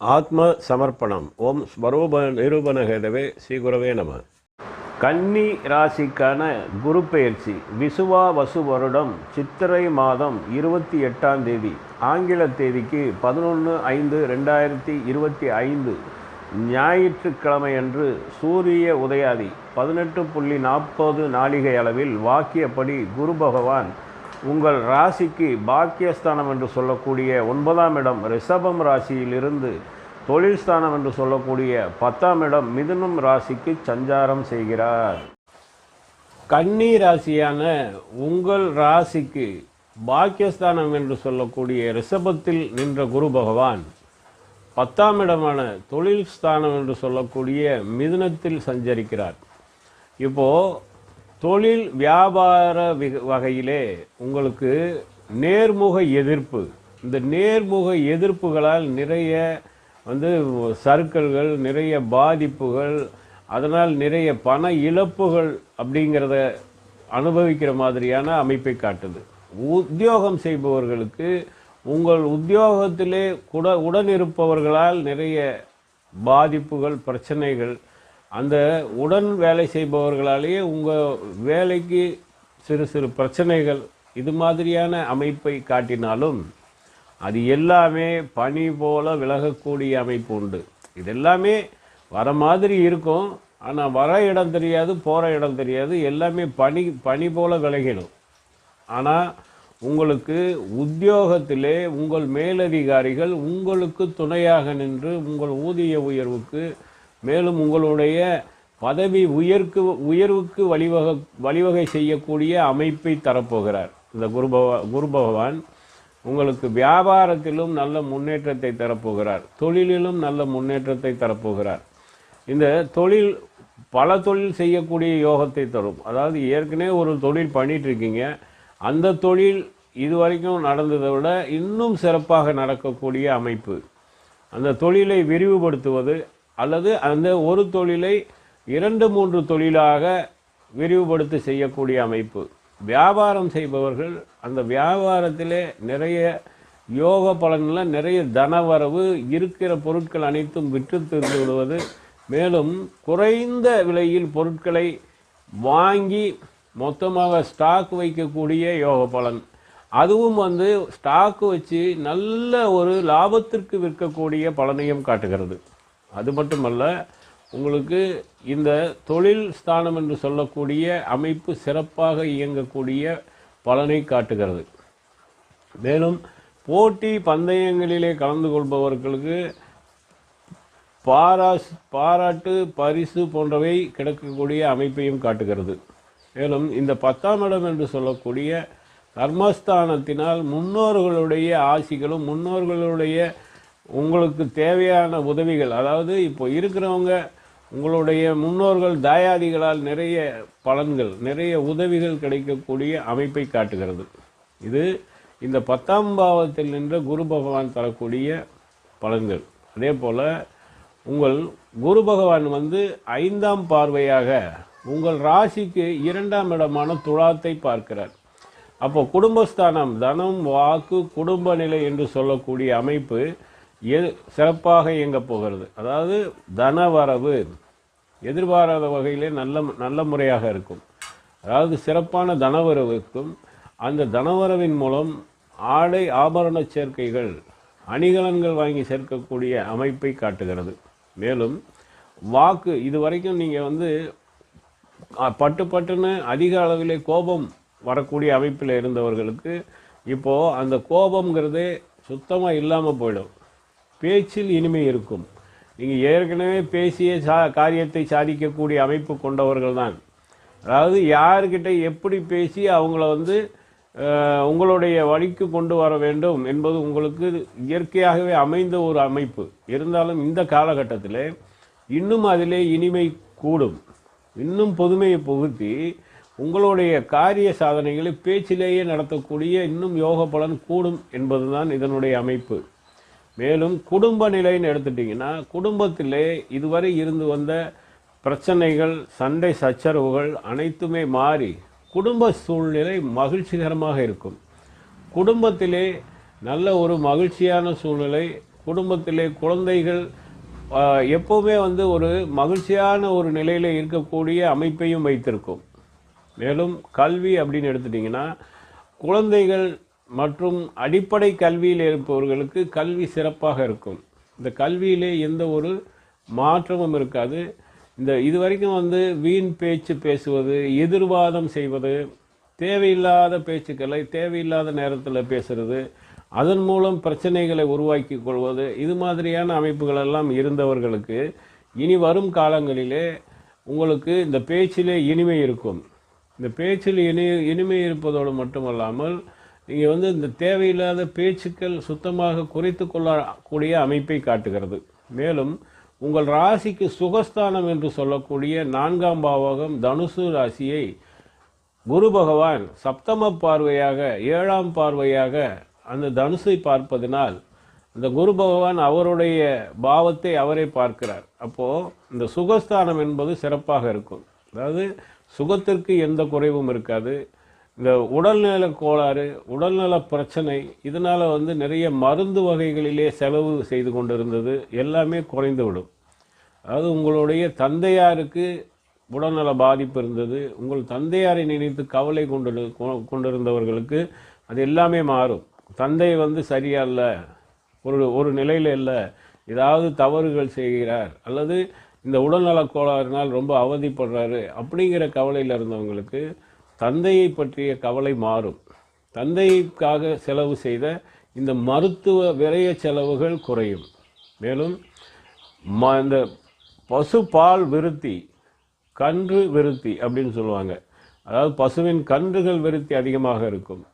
ஆத்ம சமர்ப்பணம் ஓம் ஸ்வரூப நிரூபணகேதவே ஸ்ரீகுரவே நம. கன்னி ராசிக்கான குரு பயிற்சி விசுவா வசு வருடம் சித்திரை மாதம் இருபத்தி எட்டாம் தேதி. ஆங்கில தேதிக்கு பதினொன்று ஐந்து ரெண்டாயிரத்தி இருபத்தி ஐந்து. ஞாயிற்றுக்கிழமையன்று சூரிய உதயாதி. பதினெட்டு புள்ளி நாற்பது நாளிகை அளவில் வாக்கியப்படி குரு பகவான் உங்கள் ராசிக்கு பாக்கியஸ்தானம் என்று சொல்லக்கூடிய ஒன்பதாம் இடம் ரிஷபம் ராசியிலிருந்து தொழில் ஸ்தானம் என்று சொல்லக்கூடிய பத்தாம் இடம் மிதுனம் ராசிக்கு சஞ்சாரம் செய்கிறார். கன்னி ராசியான உங்கள் ராசிக்கு பாக்கியஸ்தானம் என்று சொல்லக்கூடிய ரிஷபத்தில் நின்ற குரு பகவான் பத்தாம் இடமான தொழில் ஸ்தானம் என்று சொல்லக்கூடிய மிதுனத்தில் சஞ்சரிக்கிறார். இப்போது தொழில் வியாபார வகையிலே உங்களுக்கு நேர்முக எதிர்ப்பு. இந்த நேர்முக எதிர்ப்புகளால் நிறைய வந்து சறுக்கல்கள் நிறைய பாதிப்புகள் அதனால் நிறைய பண இழப்புகள் அப்படிங்கிறத அனுபவிக்கிற மாதிரியான அமைப்பை காட்டுது. உத்தியோகம் செய்பவர்களுக்கு உங்கள் உத்தியோகத்திலே கூட உடன் இருப்பவர்களால் நிறைய பாதிப்புகள் பிரச்சனைகள் அந்த உடன் வேலை செய்பவர்களாலேயே உங்கள் வேலைக்கு சிறு சிறு பிரச்சனைகள் இது மாதிரியான அமைப்பை காட்டினாலும் அது எல்லாமே பனி போல விலகக்கூடிய அமைப்பு உண்டு. இது எல்லாமே வர மாதிரி இருக்கும். ஆனால் வர இடம் தெரியாது போகிற இடம் தெரியாது. எல்லாமே பனி பனி போல விலகிடும். ஆனால் உங்களுக்கு உத்தியோகத்திலே உங்கள் மேலதிகாரிகள் உங்களுக்கு துணையாக நின்று உங்கள் ஊதிய உயர்வுக்கு மேலும் உங்களுடைய பதவி உயர்க்கு உயர்வுக்கு வழிவக வழிவகை செய்யக்கூடிய அமைப்பை தரப்போகிறார். இந்த குரு பகவா குரு பகவான் உங்களுக்கு வியாபாரத்திலும் நல்ல முன்னேற்றத்தை தரப்போகிறார். தொழிலிலும் நல்ல முன்னேற்றத்தை தரப்போகிறார். இந்த தொழில் பல தொழில் செய்யக்கூடிய யோகத்தை தரும். அதாவது ஏற்கனவே ஒரு தொழில் பண்ணிட்டு இருக்கீங்க அந்த தொழில் இதுவரைக்கும் நடந்ததை விட இன்னும் சிறப்பாக நடக்கக்கூடிய அமைப்பு. அந்த தொழிலை விரிவுபடுத்துவது அல்லது அந்த ஒரு தொழிலை இரண்டு மூன்று தொழிலாக விரிவுபடுத்தி செய்யக்கூடிய அமைப்பு. வியாபாரம் செய்பவர்கள் அந்த வியாபாரத்திலே நிறைய யோக பலனில் நிறைய தனவரவு இருக்கிற பொருட்கள் அனைத்தும் விற்று தீர்ந்து விடுவது. மேலும் குறைந்த விலையில் பொருட்களை வாங்கி மொத்தமாக ஸ்டாக் வைக்கக்கூடிய யோக பலன். அதுவும் வந்து ஸ்டாக் வச்சு நல்ல ஒரு லாபத்திற்கு விற்கக்கூடிய பலனையும் காட்டுகிறது. அது மட்டுமல்ல உங்களுக்கு இந்த தொழில் ஸ்தானம் என்று சொல்லக்கூடிய அமைப்பு சிறப்பாக இயங்கக்கூடிய பலனை காட்டுகிறது. மேலும் போட்டி பந்தயங்களிலே கலந்து கொள்பவர்களுக்கு பாராஸ் பாராட்டு பரிசு போன்றவை கிடைக்கக்கூடிய அமைப்பையும் காட்டுகிறது. மேலும் இந்த பத்தாம் இடம் என்று சொல்லக்கூடிய கர்மஸ்தானத்தினால் முன்னோர்களுடைய ஆசிகளும் முன்னோர்களுடைய உங்களுக்கு தேவையான உதவிகள் அதாவது இப்போ இருக்கிறவங்க உங்களுடைய முன்னோர்கள் தாயாதிகளால் நிறைய பலன்கள் நிறைய உதவிகள் கிடைக்கக்கூடிய அமைப்பை காட்டுகிறது. இது இந்த பத்தாம் பாவத்தில் நின்ற குரு பகவான் தரக்கூடிய பலன்கள். அதே போல் உங்கள் குரு பகவான் வந்து ஐந்தாம் பார்வையாக உங்கள் ராசிக்கு இரண்டாம் இடமான துலாத்தை பார்க்கிறார். அப்போ குடும்பஸ்தானம் தனம் வாக்கு குடும்ப நிலை என்று சொல்லக்கூடிய அமைப்பு எது சிறப்பாக இயங்கப் போகிறது. அதாவது தனவரவு எதிர்பாராத வகையிலே நல்ல நல்ல முறையாக இருக்கும். அதாவது சிறப்பான தனவரவுக்கும் அந்த தனவரவின் மூலம் ஆடை ஆபரண சேர்க்கைகள் அணிகலன்கள் வாங்கி சேர்க்கக்கூடிய அமைப்பை காட்டுகிறது. மேலும் வாக்கு இது வரைக்கும் நீங்கள் வந்து பட்டு பட்டுன்னு அதிக அளவிலே கோபம் வரக்கூடிய அமைப்பில் இருந்தவர்களுக்கு இப்போது அந்த கோபம்ங்கிறதே சுத்தமாக இல்லாமல் போயிடும். பேச்சில் இனிமை இருக்கும். நீங்கள் ஏற்கனவே பேசிய சா காரியத்தை சாதிக்கக்கூடிய அமைப்பு கொண்டவர்கள் தான். அதாவது யார்கிட்ட எப்படி பேசி அவங்கள வந்து உங்களுடைய வழிக்கு கொண்டு வர வேண்டும் என்பது உங்களுக்கு இயற்கையாகவே அமைந்த ஒரு அமைப்பு. இருந்தாலும் இந்த காலகட்டத்தில் இன்னும் அதிலே இனிமை கூடும். இன்னும் புதுமையை புகுத்தி உங்களுடைய காரிய சாதனைகளை பேச்சிலேயே நடத்தக்கூடிய இன்னும் யோக பலன் கூடும் என்பதுதான் இதனுடைய அமைப்பு. மேலும் குடும்ப நிலைன்னு எடுத்துட்டிங்கன்னா குடும்பத்திலே இதுவரை இருந்து வந்த பிரச்சனைகள் சண்டை சச்சரவுகள் அனைத்துமே மாறி குடும்ப சூழ்நிலை மகிழ்ச்சிகரமாக இருக்கும். குடும்பத்திலே நல்ல ஒரு மகிழ்ச்சியான சூழ்நிலை குடும்பத்திலே குழந்தைகள் எப்போவுமே வந்து ஒரு மகிழ்ச்சியான ஒரு நிலையில் இருக்கக்கூடிய அமைப்பையும் வைத்திருக்கும். மேலும் கல்வி அப்படின்னு எடுத்துட்டிங்கன்னா குழந்தைகள் மற்றும் அடிப்படை கல்வியில் இருப்பவர்களுக்கு கல்வி சிறப்பாக இருக்கும். இந்த கல்வியிலே எந்த ஒரு மாற்றமும் இருக்காது. இந்த இது வரைக்கும் வந்து வீண் பேச்சு பேசுவது எதிர்வாதம் செய்வது தேவையில்லாத பேச்சுக்களை தேவையில்லாத நேரத்தில் பேசுறது அதன் மூலம் பிரச்சனைகளை உருவாக்கி கொள்வது இது மாதிரியான அமைப்புகள் எல்லாம் இருந்தவர்களுக்கு இனி வரும் காலங்களிலே உங்களுக்கு இந்த பேச்சிலே இனிமை இருக்கும். இந்த பேச்சில் இனி இனிமை இருப்பதோடு மட்டுமல்லாமல் நீங்கள் வந்து இந்த தேவையில்லாத பேச்சுக்கள் சுத்தமாக குறைத்து கொள்ளக்கூடிய அமைப்பை காட்டுகிறது. மேலும் உங்கள் ராசிக்கு சுகஸ்தானம் என்று சொல்லக்கூடிய நான்காம் பாவகம் தனுசு ராசியை குரு பகவான் சப்தம பார்வையாக ஏழாம் பார்வையாக அந்த தனுசை பார்ப்பதினால் இந்த குரு பகவான் அவருடைய பாவத்தை அவரே பார்க்கிறார். அப்போது இந்த சுகஸ்தானம் என்பது சிறப்பாக இருக்கும். அதாவது சுகத்திற்கு எந்த குறைவும் இருக்காது. இந்த உடல்நல கோளாறு உடல்நல பிரச்சனை இதனால் வந்து நிறைய மருந்து வகைகளிலே செலவு செய்து கொண்டிருந்தது. எல்லாமே குறைந்து விடும் அதாவது உங்களுடைய தந்தையாருக்கு உடல்நல பாதிப்பு இருந்தது. உங்கள் தந்தையாரை நினைத்து கவலை கொண்டு கொண்டிருந்தவர்களுக்கு அது எல்லாமே மாறும். தந்தை வந்து சரியா இல்லை ஒரு ஒரு நிலையில் இல்லை ஏதாவது தவறுகள் செய்கிறார் அல்லது இந்த உடல்நலக் கோளாறுனால் ரொம்ப அவதிப்படுறாரு அப்படிங்கிற கவலையில் இருந்தவங்களுக்கு தந்தையை பற்றிய கவலை மாறும். தந்தைக்காக செலவு செய்த இந்த மருத்துவ விரைய செலவுகள் குறையும். மேலும் ம இந்த பசு பால் விருத்தி கன்று விருத்தி அப்படின்னு சொல்லுவாங்க. அதாவது பசுவின் கன்றுகள் விருத்தி அதிகமாக இருக்கும்.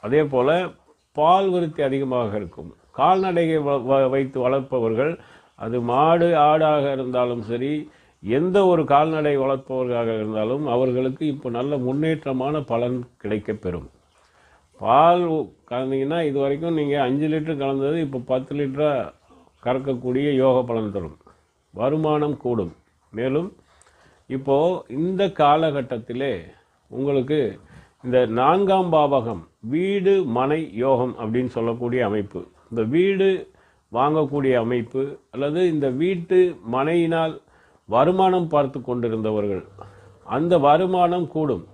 அதே போல் பால் விருத்தி அதிகமாக இருக்கும். கால்நடையை வ- வைத்து வளர்ப்பவர்கள் அது மாடு ஆடாக இருந்தாலும் சரி எந்த ஒரு கால்நடை வளர்ப்பவர்களாக இருந்தாலும் அவர்களுக்கு இப்போ நல்ல முன்னேற்றமான பலன் கிடைக்கப்பெறும் பால் கலந்தீங்கன்னா இது வரைக்கும் நீங்கள் அஞ்சு லிட்டர் கலந்தது இப்போ பத்து லிட்டராக கறக்கக்கூடிய யோக பலன் தரும். வருமானம் கூடும். மேலும் இப்போது இந்த காலகட்டத்திலே உங்களுக்கு இந்த நான்காம் பாவகம் வீடு மனை யோகம் அப்படின்னு சொல்லக்கூடிய அமைப்பு. இந்த வீடு வாங்கக்கூடிய அமைப்பு அல்லது இந்த வீட்டு மனையினால் வருமானம் பார்த்து கொண்டிருந்தவர்கள். அந்த வருமானம் கூடும்.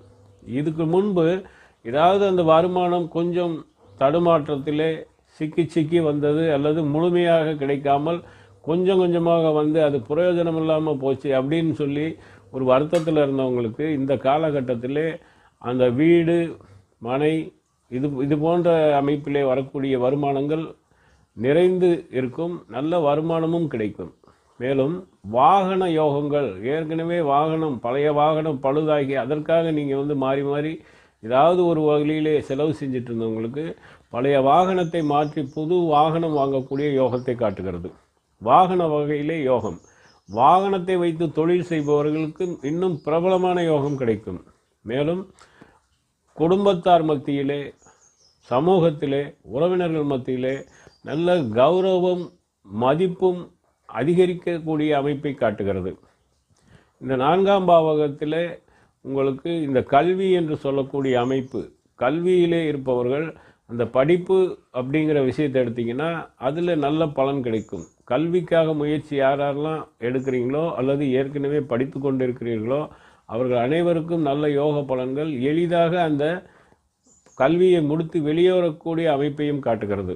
இதுக்கு முன்பு ஏதாவது அந்த வருமானம் கொஞ்சம் தடுமாற்றத்திலே சிக்கி சிக்கி வந்தது அல்லது முழுமையாக கிடைக்காமல் கொஞ்சம் கொஞ்சமாக வந்து அது பிரயோஜனம் இல்லாமல் போச்சு அப்படின்னு சொல்லி ஒரு வருத்தத்தில் இருந்தவங்களுக்கு இந்த காலகட்டத்திலே அந்த வீடு மனை இது இது போன்ற அமைப்பிலே வரக்கூடிய வருமானங்கள் நிறைந்து இருக்கும். நல்ல வருமானமும் கிடைக்கும். மேலும் வாகன யோகங்கள் ஏற்கனவே வாகனம் பழைய வாகனம் பழுதாகி அதற்காக நீங்கள் வந்து மாறி மாறி ஏதாவது ஒரு வகையிலே செலவு செஞ்சுட்டு இருந்தவங்களுக்கு பழைய வாகனத்தை மாற்றி புது வாகனம் வாங்கக்கூடிய யோகத்தை காட்டுகிறது. வாகன வகையிலே யோகம். வாகனத்தை வைத்து தொழில் செய்பவர்களுக்கு இன்னும் பிரபலமான யோகம் கிடைக்கும். மேலும் குடும்பத்தார் மத்தியிலே சமூகத்திலே உறவினர்கள் மத்தியிலே நல்ல கௌரவம் மதிப்பும் அதிகரிக்கக்கூடிய அமைப்பை காட்டுகிறது. இந்த நான்காம் பாவகத்தில் உங்களுக்கு இந்த கல்வி என்று சொல்லக்கூடிய அமைப்பு கல்வியிலே இருப்பவர்கள் அந்த படிப்பு அப்படிங்கிற விஷயத்தை எடுத்தீங்கன்னா அதில் நல்ல பலன் கிடைக்கும். கல்விக்காக முயற்சி யார் யாரெல்லாம் எடுக்கிறீங்களோ அல்லது ஏற்கனவே படித்து கொண்டு இருக்கிறீர்களோ அவர்கள் அனைவருக்கும் நல்ல யோக பலன்கள் எளிதாக அந்த கல்வியை முடித்து வெளியேறக்கூடிய அமைப்பையும் காட்டுகிறது.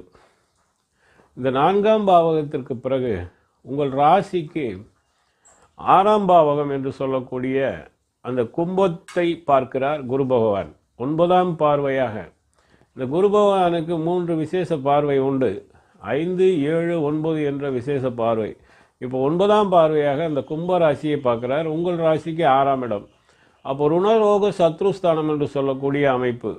இந்த நான்காம் பாவகத்திற்கு பிறகு உங்கள் ராசிக்கு ஆறாம் பாவகம் என்று சொல்லக்கூடிய அந்த கும்பத்தை பார்க்கிறார் குரு பகவான். ஒன்பதாம் பார்வையாக. இந்த குரு பகவானுக்கு மூன்று விசேஷ பார்வை உண்டு. ஐந்து ஏழு ஒன்பது என்ற விசேஷ பார்வை. இப்போ ஒன்பதாம் பார்வையாக அந்த கும்ப ராசியை பார்க்குறார். உங்கள் ராசிக்கு ஆறாம் இடம். அப்போ ருணரோக சத்ருஸ்தானம் என்று சொல்லக்கூடிய அமைப்பு.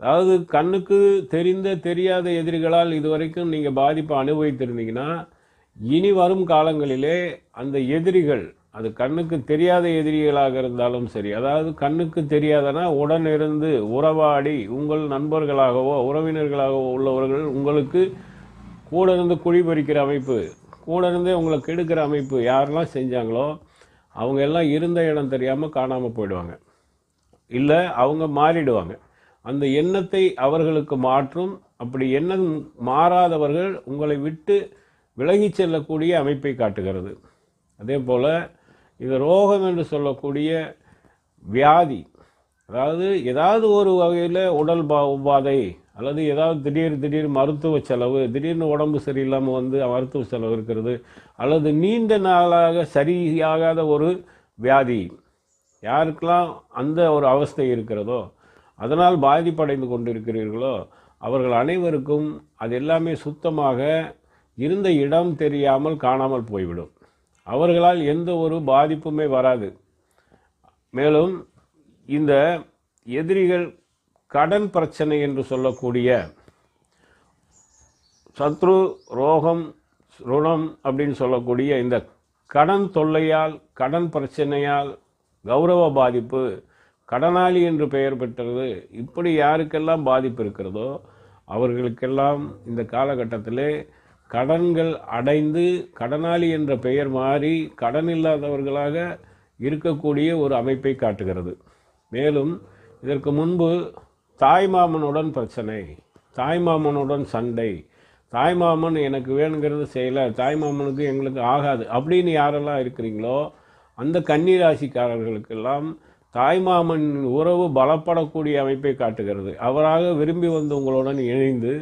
அதாவது கண்ணுக்கு தெரிந்த தெரியாத எதிரிகளால் இதுவரைக்கும் நீங்கள் பாதிப்பை அனுபவித்திருந்தீங்கன்னா இனி வரும் காலங்களிலே அந்த எதிரிகள் அது கண்ணுக்கு தெரியாத எதிரிகளாக இருந்தாலும் சரி அதாவது கண்ணுக்கு தெரியாதனா உடனிருந்து உறவாடி உங்கள் நண்பர்களாகவோ உறவினர்களாகவோ உள்ளவர்கள் உங்களுக்கு கூட இருந்து குழி பறிக்கிற அமைப்பு கூட இருந்தே உங்களை கெடுக்கிற அமைப்பு யாரெல்லாம் செஞ்சாங்களோ அவங்க எல்லாம் இருந்த இடம் தெரியாமல் காணாமல் போயிடுவாங்க. இல்லை அவங்க மாறிடுவாங்க. அந்த எண்ணத்தை அவர்களுக்கு மாற்றும். அப்படி எண்ணம் மாறாதவர்கள் உங்களை விட்டு விலகிச் செல்லக்கூடிய அமைப்பை காட்டுகிறது. அதே போல் இது ரோகம் என்று சொல்லக்கூடிய வியாதி அதாவது ஏதாவது ஒரு வகையில் உடல் பா உபாதை அல்லது ஏதாவது திடீர் திடீர் மருத்துவ செலவு திடீர்னு உடம்பு சரியில்லாமல் வந்து மருத்துவ செலவு இருக்கிறது அல்லது நீண்ட நாளாக சரியாகாத ஒரு வியாதி யாருக்கெல்லாம் அந்த ஒரு அவஸ்தை இருக்கிறதோ அதனால் பாதிப்படைந்து கொண்டிருக்கிறீர்களோ அவர்கள் அனைவருக்கும் அது எல்லாமே சுத்தமாக இருந்த இடம் தெரியாமல் காணாமல் போய்விடும். அவர்களால் எந்த ஒரு பாதிப்புமே வராது. மேலும் இந்த எதிரிகள் கடன் பிரச்சனை என்று சொல்லக்கூடிய சத்ரு ரோகம் ருணம் அப்படின்னு சொல்லக்கூடிய இந்த கடன் தொல்லையால் கடன் பிரச்சனையால் கௌரவ பாதிப்பு கடனாளி என்று பெயர் பெற்றது இப்படி யாருக்கெல்லாம் பாதிப்பு இருக்கிறதோ அவர்களுக்கெல்லாம் இந்த காலகட்டத்திலே கடன்கள் அடைந்து கடனாளி என்ற பெயர் மாறி கடன் இல்லாதவர்களாக இருக்கக்கூடிய ஒரு அமைப்பை காட்டுகிறது. மேலும் இதற்கு முன்பு தாய்மாமனுடன் பிரச்சனை தாய்மாமனுடன் சண்டை தாய்மாமன் எனக்கு வேணுங்கிறது செய்யலை தாய்மாமனுக்கு எங்களுக்கு ஆகாது அப்படின்னு யாரெல்லாம் இருக்கிறீங்களோ அந்த கன்னிராசிக்காரர்களுக்கெல்லாம் தாய்மாமன் உறவு பலப்படக்கூடிய அமைப்பை காட்டுகிறது. அவராக விரும்பி வந்து உங்களுடன் இணைந்து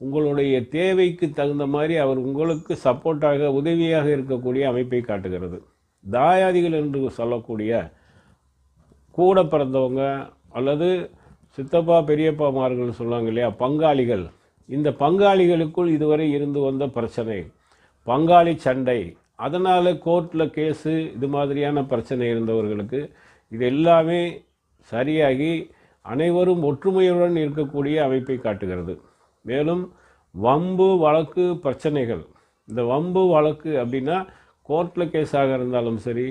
உங்களுடைய தேவைக்கு தகுந்த மாதிரி அவர் உங்களுக்கு சப்போர்ட்டாக உதவியாக இருக்கக்கூடிய அமைப்பை காட்டுகிறது. தாயாதிகள் என்று சொல்லக்கூடிய கூட பிறந்தவங்க அல்லது சித்தப்பா பெரியப்பா மார்கள் சொல்லுவாங்க இல்லையா பங்காளிகள். இந்த பங்காளிகளுக்குள் இதுவரை இருந்து வந்த பிரச்சனை பங்காளி சண்டை அதனால் கோர்ட்டில் கேஸு இது மாதிரியான பிரச்சனை இருந்தவர்களுக்கு இது எல்லாமே சரியாகி அனைவரும் ஒற்றுமையுடன் இருக்கக்கூடிய அமைப்பை காட்டுகிறது. மேலும் வம்பு வழக்கு பிரச்சனைகள். இந்த வம்பு வழக்கு அப்படின்னா கோர்ட்டில் கேஸாக இருந்தாலும் சரி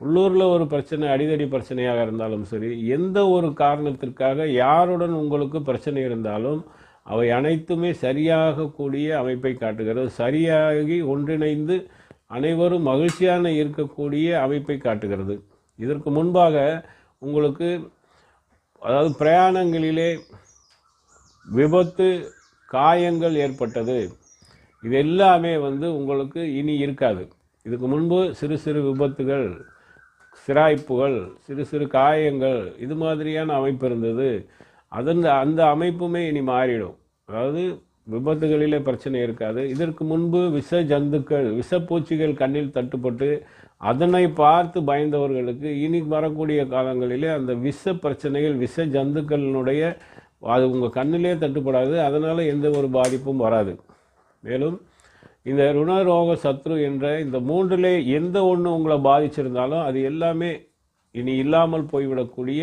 உள்ளூரில் ஒரு பிரச்சனை அடிதடி பிரச்சனையாக இருந்தாலும் சரி எந்த ஒரு காரணத்திற்காக யாருடன் உங்களுக்கு பிரச்சனை இருந்தாலும் அவை அனைத்துமே சரியாகக்கூடிய அமைப்பை காட்டுகிறது. சரியாகி ஒன்றிணைந்து அனைவரும் மகிழ்ச்சியான இருக்கக்கூடிய அமைப்பை காட்டுகிறது. இதற்கு முன்பாக உங்களுக்கு அதாவது பிரயாணங்களிலே விபத்து காயங்கள் ஏற்பட்டது. இது எல்லாமே வந்து உங்களுக்கு இனி இருக்காது. இதுக்கு முன்பு சிறு சிறு விபத்துகள் சிராய்ப்புகள் சிறு சிறு காயங்கள் இது மாதிரியான அமைப்பு இருந்தது. அதன் அந்த அமைப்புமே இனி மாறிடும். அதாவது விபத்துகளிலே பிரச்சனை இருக்காது. இதற்கு முன்பு விஷ ஜந்துக்கள் விஷப்பூச்சிகள் கண்ணில் தட்டுப்பட்டு அதனை பார்த்து பயந்தவர்களுக்கு இனி வரக்கூடிய காலங்களிலே அந்த விஷ பிரச்சனைகள் விஷ ஜந்துக்களினுடைய அது உங்கள் கண்ணிலே தட்டுப்படாது. அதனால் எந்த ஒரு பாதிப்பும் வராது. மேலும் இந்த ருணரோக சத்ரு என்ற இந்த மூன்றிலே எந்த ஒன்று உங்களை பாதிச்சிருந்தாலும் அது எல்லாமே இனி இல்லாமல் போய்விடக்கூடிய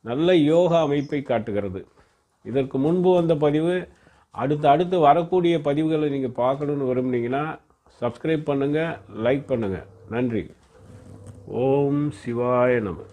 நல்ல யோகா அமைப்பை காட்டுகிறது. இதற்கு முன்பு வந்த பதிவு அடுத்து அடுத்து வரக்கூடிய பதிவுகளை நீங்கள் பார்க்கணுன்னு விரும்புனீங்கன்னா சப்ஸ்கிரைப் பண்ணுங்கள் லைக் பண்ணுங்கள் நன்றி. ஓம் சிவாய நம.